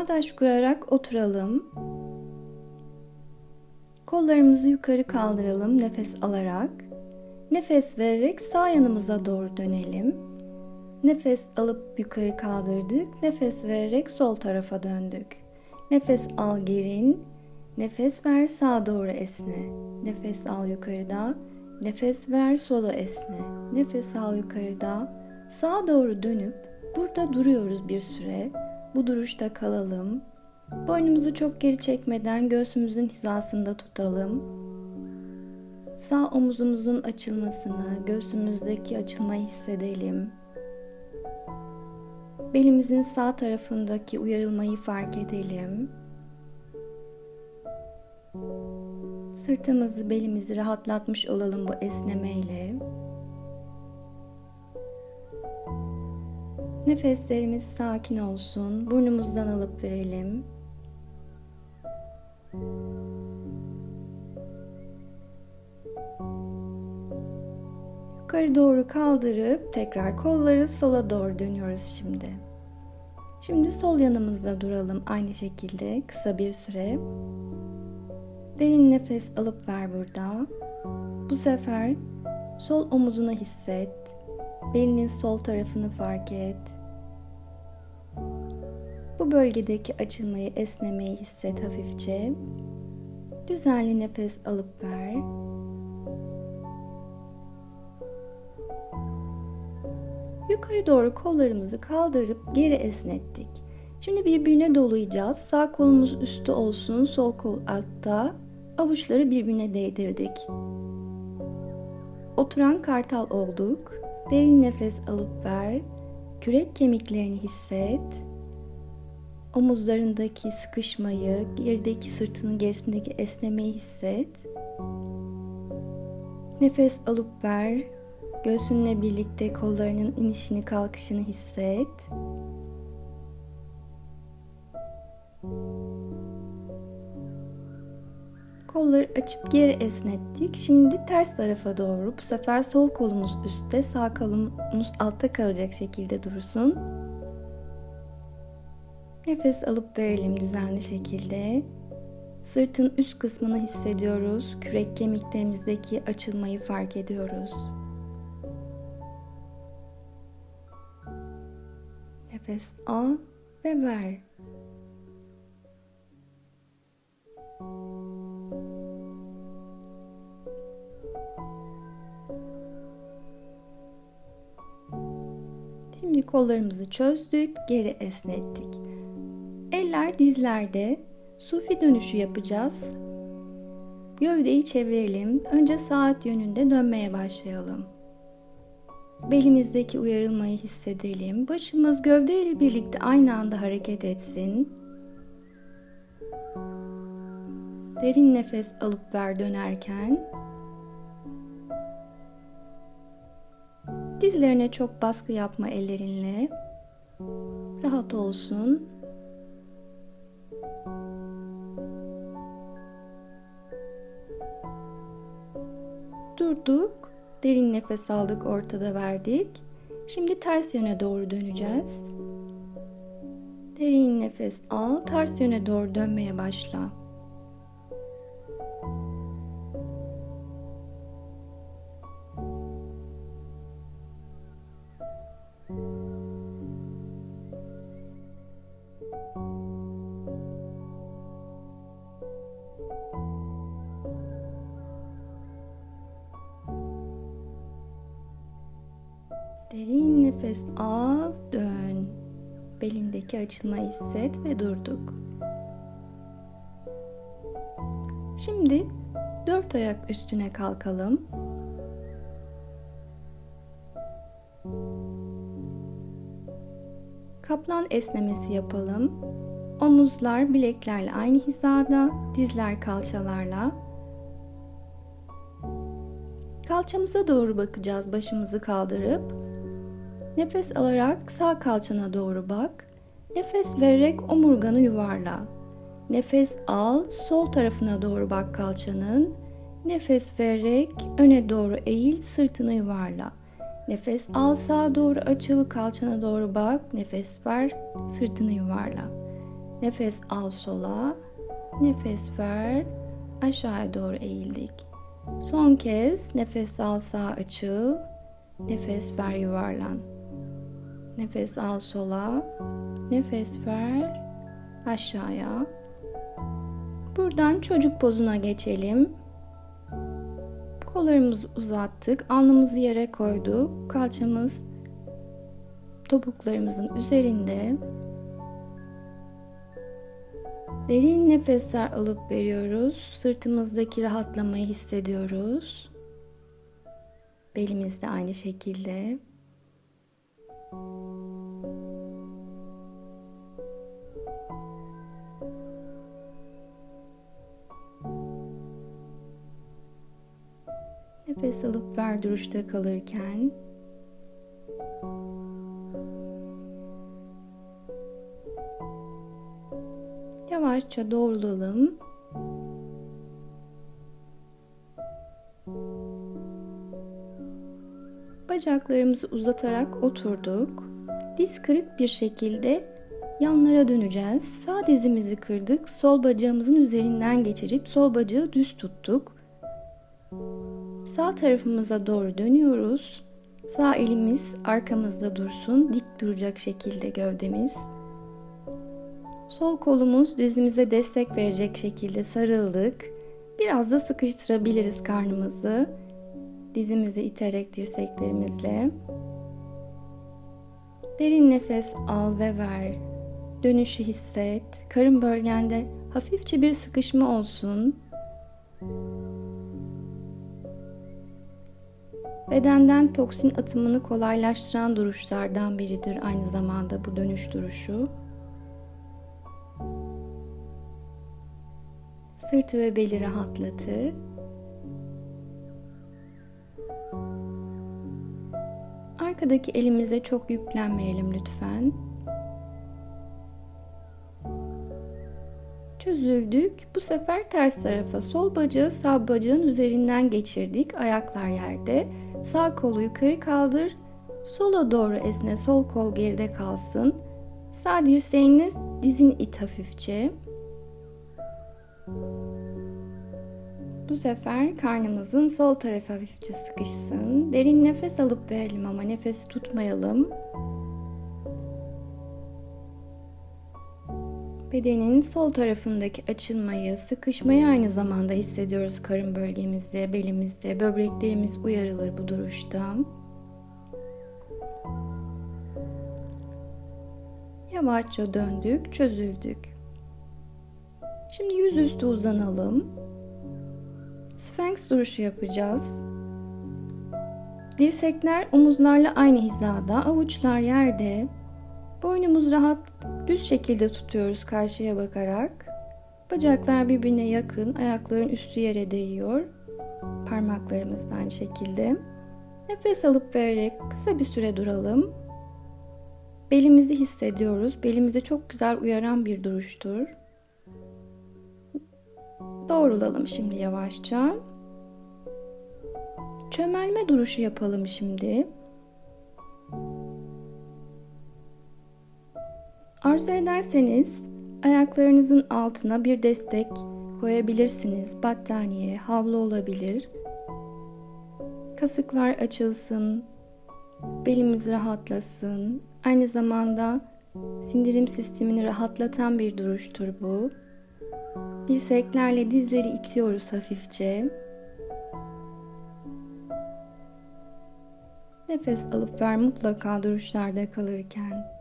Bağdaş kurarak oturalım. Kollarımızı yukarı kaldıralım nefes alarak. Nefes vererek sağ yanımıza doğru dönelim. Nefes alıp yukarı kaldırdık. Nefes vererek sol tarafa döndük. Nefes al gerin. Nefes ver sağa doğru esne. Nefes al yukarıda. Nefes ver sola esne. Nefes al yukarıda. Sağa doğru dönüp burada duruyoruz bir süre. Bu duruşta kalalım. Boynumuzu çok geri çekmeden göğsümüzün hizasında tutalım. Sağ omuzumuzun açılmasını, göğsümüzdeki açılmayı hissedelim. Belimizin sağ tarafındaki uyarılmayı fark edelim. Sırtımızı, belimizi rahatlatmış olalım bu esnemeyle. Nefeslerimiz sakin olsun. Burnumuzdan alıp verelim. Yukarı doğru kaldırıp tekrar kolları sola doğru dönüyoruz şimdi. Şimdi sol yanımızda duralım aynı şekilde kısa bir süre. Derin nefes alıp ver burada. Bu sefer sol omuzunu hisset. Belinin sol tarafını fark et. Bu bölgedeki açılmayı, esnemeyi hisset hafifçe. Düzenli nefes alıp ver. Yukarı doğru kollarımızı kaldırıp geri esnettik. Şimdi birbirine dolayacağız. Sağ kolumuz üstte olsun, sol kol altta. Avuçları birbirine değdirdik. Oturan kartal olduk. Derin nefes alıp ver. Kürek kemiklerini hisset. Omuzlarındaki sıkışmayı, gerideki sırtının gerisindeki esnemeyi hisset. Nefes alıp ver. Göğsünle birlikte kollarının inişini kalkışını hisset. Kolları açıp geri esnettik. Şimdi ters tarafa doğru. Bu sefer sol kolumuz üstte, sağ kolumuz altta kalacak şekilde dursun. Nefes alıp verelim düzenli şekilde. Sırtın üst kısmını hissediyoruz. Kürek kemiklerimizdeki açılmayı fark ediyoruz. Nefes al ve ver. Şimdi kollarımızı çözdük, geri esnettik. Eller dizlerde. Sufi dönüşü yapacağız. Gövdeyi çevirelim. Önce saat yönünde dönmeye başlayalım. Belimizdeki uyarılmayı hissedelim. Başımız gövde ile birlikte aynı anda hareket etsin. Derin nefes alıp ver dönerken. Dizlerine çok baskı yapma ellerinle. Rahat olsun. Durduk. Derin nefes aldık, ortada verdik. Şimdi ters yöne doğru döneceğiz. Derin nefes al, ters yöne doğru dönmeye başla. Nefes al, dön. Belindeki açılmayı hisset ve durduk. Şimdi dört ayak üstüne kalkalım. Kaplan esnemesi yapalım. Omuzlar bileklerle aynı hizada, dizler kalçalarla. Kalçamıza doğru bakacağız başımızı kaldırıp. Nefes alarak sağ kalçana doğru bak. Nefes vererek omurganı yuvarla. Nefes al, sol tarafına doğru bak kalçanın. Nefes vererek öne doğru eğil, sırtını yuvarla. Nefes al sağa doğru açıl, kalçana doğru bak. Nefes ver, sırtını yuvarla. Nefes al sola. Nefes ver. Aşağıya doğru eğildik. Son kez nefes al sağ açıl. Nefes ver yuvarlan. Nefes al sola. Nefes ver aşağıya. Buradan çocuk pozuna geçelim. Kollarımızı uzattık. Alnımızı yere koyduk. Kalçamız topuklarımızın üzerinde. Derin nefesler alıp veriyoruz. Sırtımızdaki rahatlamayı hissediyoruz. Belimiz de aynı şekilde. Nefes alıp ver duruşta kalırken yavaşça doğrulalım. Bacaklarımızı uzatarak oturduk. Diz kırık bir şekilde yanlara döneceğiz. Sağ dizimizi kırdık. Sol bacağımızın üzerinden geçirip sol bacağı düz tuttuk. Sağ tarafımıza doğru dönüyoruz. Sağ elimiz arkamızda dursun. Dik duracak şekilde gövdemiz. Sol kolumuz dizimize destek verecek şekilde sarıldık. Biraz da sıkıştırabiliriz karnımızı. Dizimizi iterek dirseklerimizle. Derin nefes al ve ver. Dönüşü hisset. Karın bölgende hafifçe bir sıkışma olsun. Bedenden toksin atımını kolaylaştıran duruşlardan biridir aynı zamanda bu dönüş duruşu. Sırtı ve beli rahatlatır. Arkadaki elimize çok yüklenmeyelim lütfen. Çözüldük. Bu sefer ters tarafa sol bacağı sağ bacağın üzerinden geçirdik. Ayaklar yerde. Sağ kolu yukarı kaldır. Sola doğru esne. Sol kol geride kalsın. Sağ dirseğiniz dizin it hafifçe. Bu sefer karnımızın sol tarafı hafifçe sıkışsın. Derin nefes alıp verelim ama nefesi tutmayalım. Bedenin sol tarafındaki açılmayı, sıkışmayı aynı zamanda hissediyoruz karın bölgemizde, belimizde. Böbreklerimiz uyarılır bu duruşta. Yavaşça döndük, çözüldük. Şimdi yüzüstü uzanalım. Sphinx duruşu yapacağız. Dirsekler omuzlarla aynı hizada, avuçlar yerde. Boynumuz rahat, düz şekilde tutuyoruz karşıya bakarak. Bacaklar birbirine yakın, ayakların üstü yere değiyor. Parmaklarımız da aynı şekilde. Nefes alıp vererek kısa bir süre duralım. Belimizi hissediyoruz. Belimizi çok güzel uyaran bir duruştur. Doğrulalım şimdi yavaşça. Çömelme duruşu yapalım şimdi. Arzu ederseniz ayaklarınızın altına bir destek koyabilirsiniz. Battaniye, havlu olabilir. Kasıklar açılsın, belimiz rahatlasın. Aynı zamanda sindirim sistemini rahatlatan bir duruştur bu. Dirseklerle dizleri itiyoruz hafifçe. Nefes alıp ver mutlaka duruşlarda kalırken.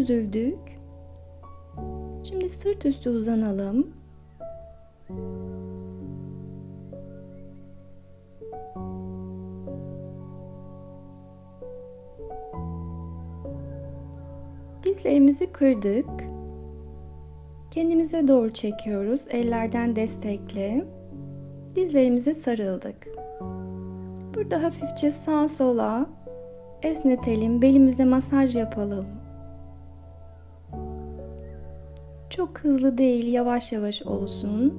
Çözüldük. Şimdi sırt üstü uzanalım. Dizlerimizi kırdık. Kendimize doğru çekiyoruz. Ellerden destekle. Dizlerimize sarıldık. Burada hafifçe sağa sola esnetelim, belimize masaj yapalım. Çok hızlı değil, yavaş yavaş olsun.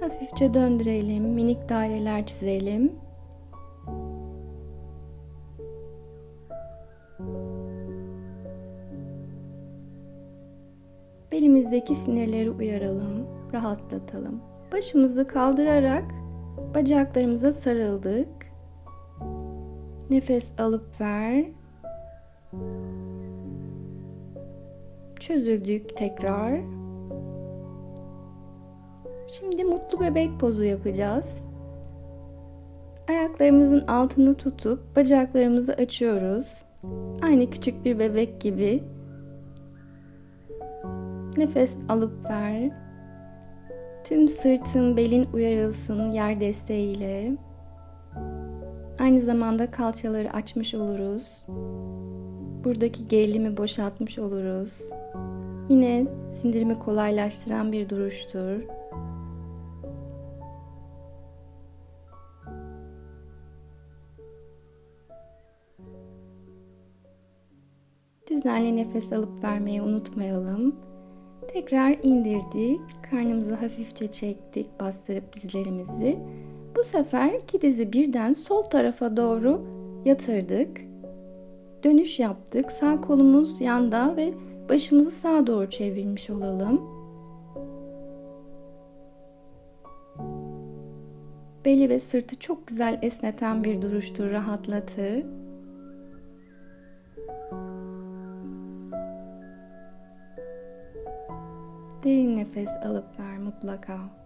Hafifçe döndürelim, minik daireler çizelim. Belimizdeki sinirleri uyaralım, rahatlatalım. Başımızı kaldırarak bacaklarımıza sarıldık. Nefes alıp ver. Çözüldük tekrar. Şimdi mutlu bebek pozu yapacağız. Ayaklarımızın altını tutup bacaklarımızı açıyoruz. Aynı küçük bir bebek gibi. Nefes alıp ver. Tüm sırtın, belin uyarılsın yer desteğiyle. Aynı zamanda kalçaları açmış oluruz. Buradaki gerilimi boşaltmış oluruz. Yine sindirimi kolaylaştıran bir duruştur. Düzenli nefes alıp vermeyi unutmayalım. Tekrar indirdik. Karnımızı hafifçe çektik, bastırıp dizlerimizi. Bu sefer iki dizi birden sol tarafa doğru yatırdık. Dönüş yaptık. Sağ kolumuz yanda ve başımızı sağa doğru çevirmiş olalım. Beli ve sırtı çok güzel esneten bir duruştur, rahatlatır. Derin nefes alıp ver mutlaka.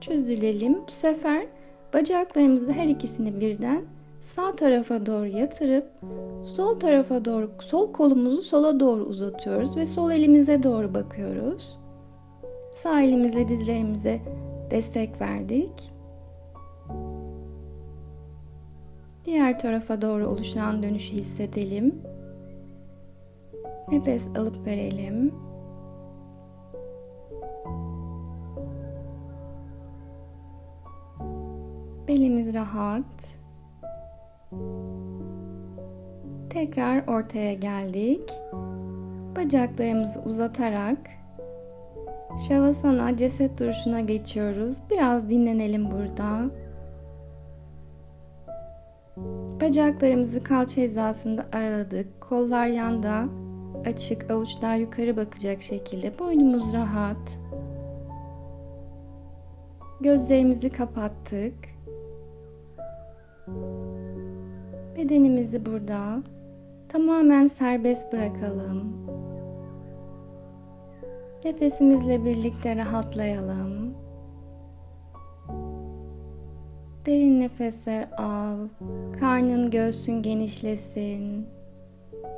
Çözülelim. Bu sefer bacaklarımızı her ikisini birden sağ tarafa doğru yatırıp sol tarafa doğru sol kolumuzu sola doğru uzatıyoruz ve sol elimize doğru bakıyoruz. Sağ elimizle dizlerimize destek verdik. Diğer tarafa doğru oluşan dönüşü hissedelim. Nefes alıp verelim. Belimiz rahat. Tekrar ortaya geldik. Bacaklarımızı uzatarak Şavasana ceset duruşuna geçiyoruz. Biraz dinlenelim burada. Bacaklarımızı kalça hizasında araladık. Kollar yanda, açık, avuçlar yukarı bakacak şekilde. Boynumuz rahat. Gözlerimizi kapattık. Bedenimizi burada tamamen serbest bırakalım. Nefesimizle birlikte rahatlayalım. Derin nefesler al. Karnın göğsün genişlesin.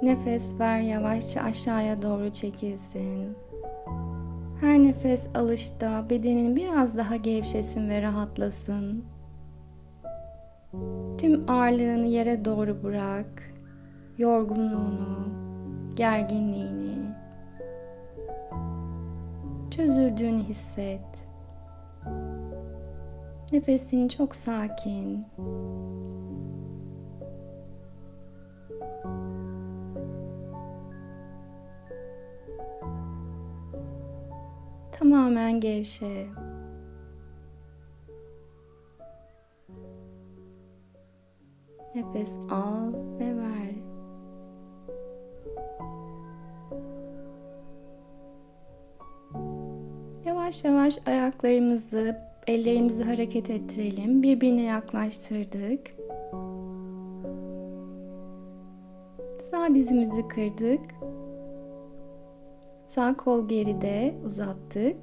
Nefes ver yavaşça aşağıya doğru çekilsin. Her nefes alışta bedenin biraz daha gevşesin ve rahatlasın. Tüm ağırlığını yere doğru bırak. Yorgunluğunu, gerginliğini, çözüldüğünü hisset. Nefesin çok sakin. Tamamen gevşe. Nefes al ve ver. Yavaş yavaş ayaklarımızı, ellerimizi hareket ettirelim. Birbirine yaklaştırdık. Sağ dizimizi kırdık. Sağ kol geride uzattık.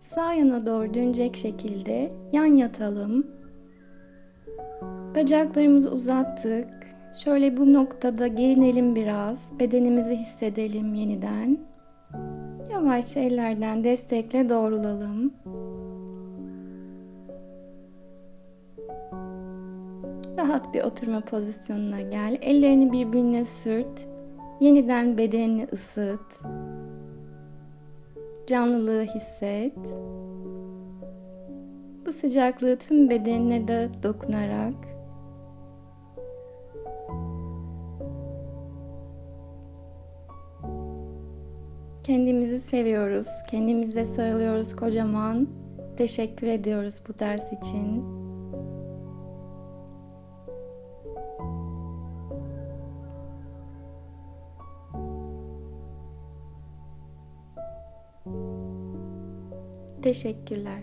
Sağ yana doğru dönecek şekilde yan yatalım. Bacaklarımızı uzattık. Şöyle bu noktada gerinelim biraz. Bedenimizi hissedelim yeniden. Yavaşça ellerden destekle doğrulalım. Rahat bir oturma pozisyonuna gel. Ellerini birbirine sürt. Yeniden bedenini ısıt. Canlılığı hisset. Bu sıcaklığı tüm bedenine de dokunarak Kendimizi seviyoruz, kendimize sarılıyoruz kocaman. Teşekkür ediyoruz bu ders için. Teşekkürler.